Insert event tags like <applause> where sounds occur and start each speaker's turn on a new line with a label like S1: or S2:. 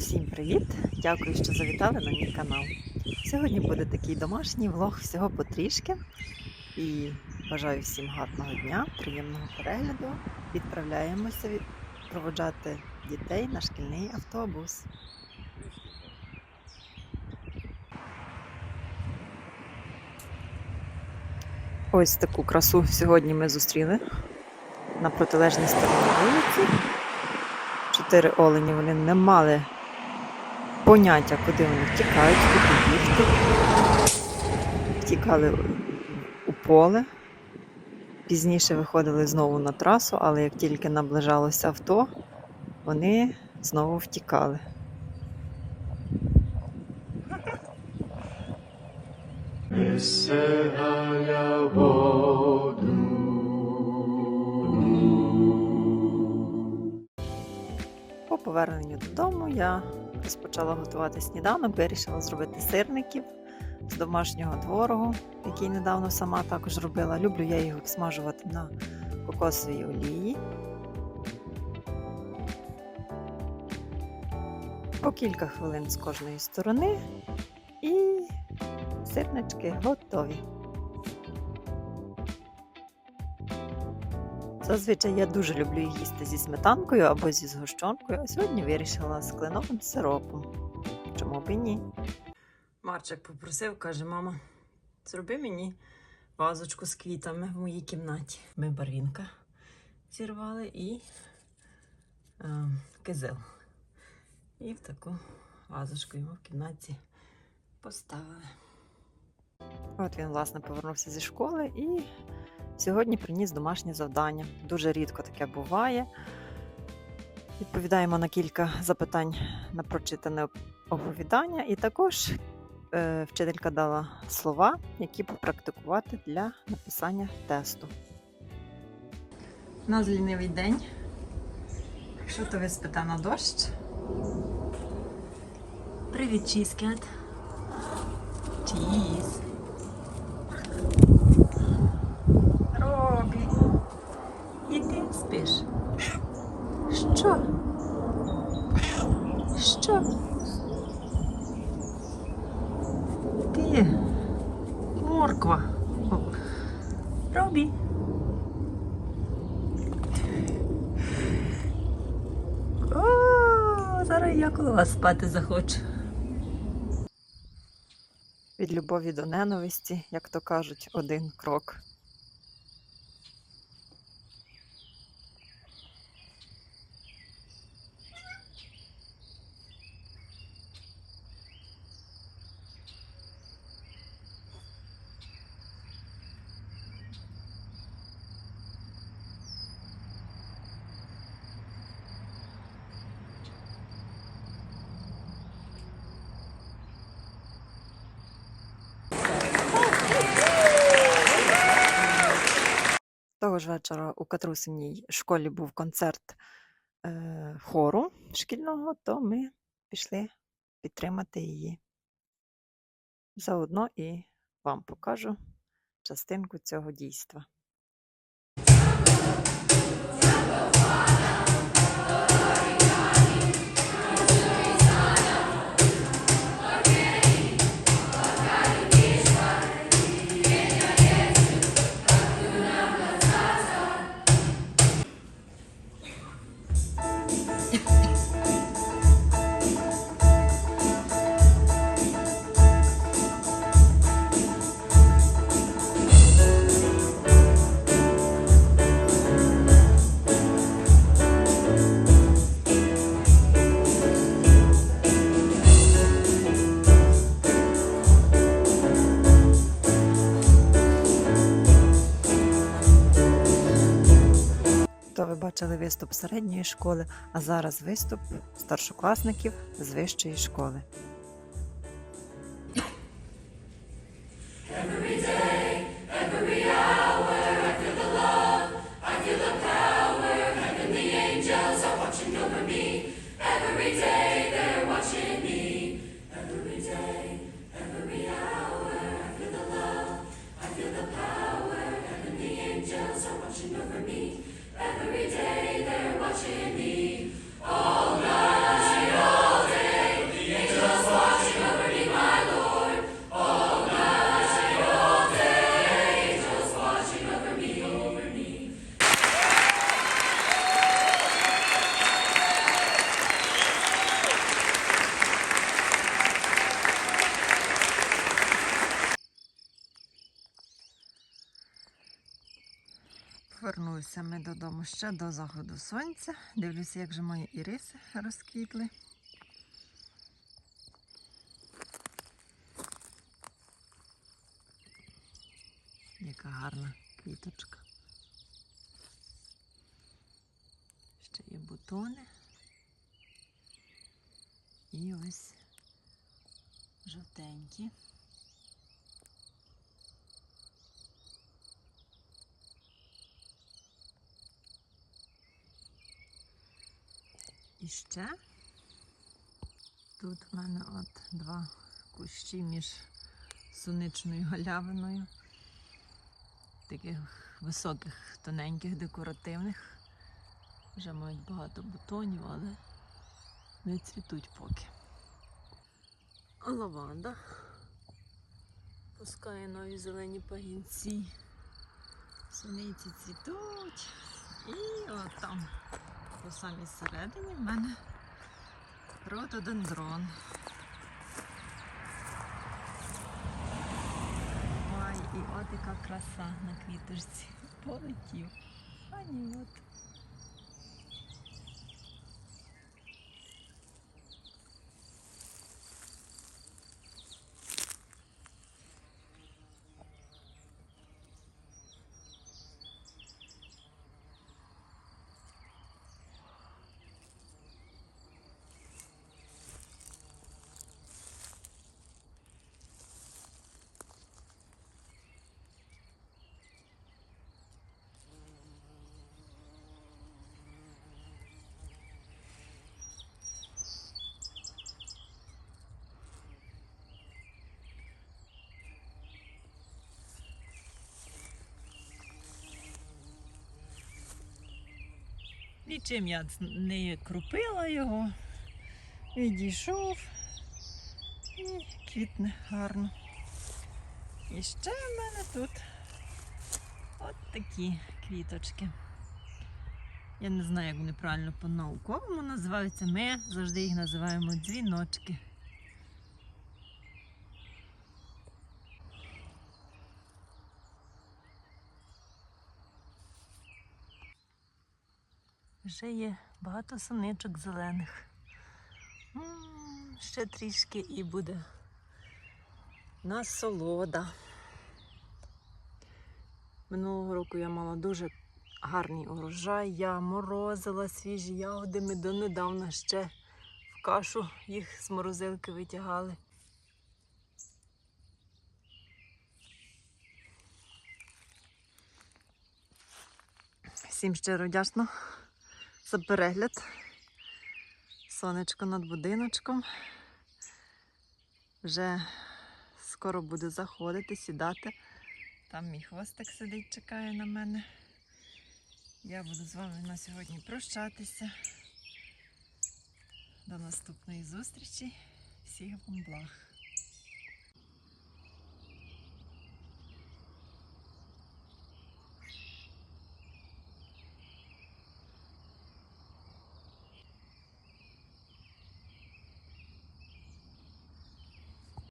S1: Всім привіт! Дякую, що завітали на мій канал. Сьогодні буде такий домашній влог всього потрішки. І бажаю всім гарного дня, приємного перегляду. Відправляємося від- проводжати дітей на шкільний автобус. Ось таку красу сьогодні ми зустріли на протилежній стороні вулиці. Чотири олені вони не мали поняття, куди вони втікають, куди бігти. Втікали у поле. Пізніше виходили знову на трасу, але як тільки наближалося авто, вони знову втікали. По поверненню додому я розпочала готувати сніданок, вирішила зробити сирників з домашнього творогу, який недавно сама також робила. Люблю я його смажувати на кокосовій олії. По кілька хвилин з кожної сторони і сирнички готові. Зазвичай я дуже люблю їх їсти зі сметанкою або зі згущенкою, а сьогодні вирішила з кленовим сиропом. Чому б і ні? Марчик попросив, каже, мама, зроби мені вазочку з квітами в моїй кімнаті. Ми барвінка зірвали і е, кизил. І в таку вазочку йому в кімнаті поставили. От він, власне, повернувся зі школи і сьогодні приніс домашнє завдання. Дуже рідко таке буває. Відповідаємо на кілька запитань на прочитане оповідання, і також е, вчителька дала слова, які попрактикувати для написання тесту. У нас лінивий день. Що то ви спите на дощ? Привіт, чізкет. Чіз. Робі. І ти спиш. Що? Що? Ти? Морква. Робі. О, зараз я коло вас спати захочу. Від любові до ненависті, як то кажуть, один крок. Того ж вечора у Катрусиній школі був концерт е, хору шкільного, то ми пішли підтримати її. Заодно і вам покажу частинку цього дійства. Yeah. <laughs> виступ середньої школи, а зараз виступ старшокласників з вищої школи. Повернулися ми додому ще до заходу сонця. Дивлюся, як же мої іриси розквітли. Яка гарна квіточка. Ще є бутони. І ось жовтенькі. І ще тут в мене от два кущі між суничною галявиною. Таких високих, тоненьких, декоративних. Вже мають багато бутонів, але не цвітуть поки. А лаванда пускає нові зелені пагінці. Суниці цвітуть. І от там по самій середині в мене рододендрон. Ой, і от яка краса на квіточці. Полетів. А ні, от. Нічим я не крупила його. Відійшов і квітне гарно. І ще в мене тут от такі квіточки. Я не знаю, як вони правильно по-науковому називаються. Ми завжди їх називаємо дзвіночки. Вже є багато соничок зелених. М, Ще трішки і буде насолода. Минулого року я мала дуже гарний урожай. Я морозила свіжі ягоди. Ми донедавна ще в кашу їх з морозилки витягали. Всім щиро вдячна за перегляд. Сонечко над будиночком. Вже скоро буду заходити, сідати. Там мій хвостик сидить, чекає на мене. Я буду з вами на сьогодні прощатися. До наступної зустрічі. Всіх вам благ.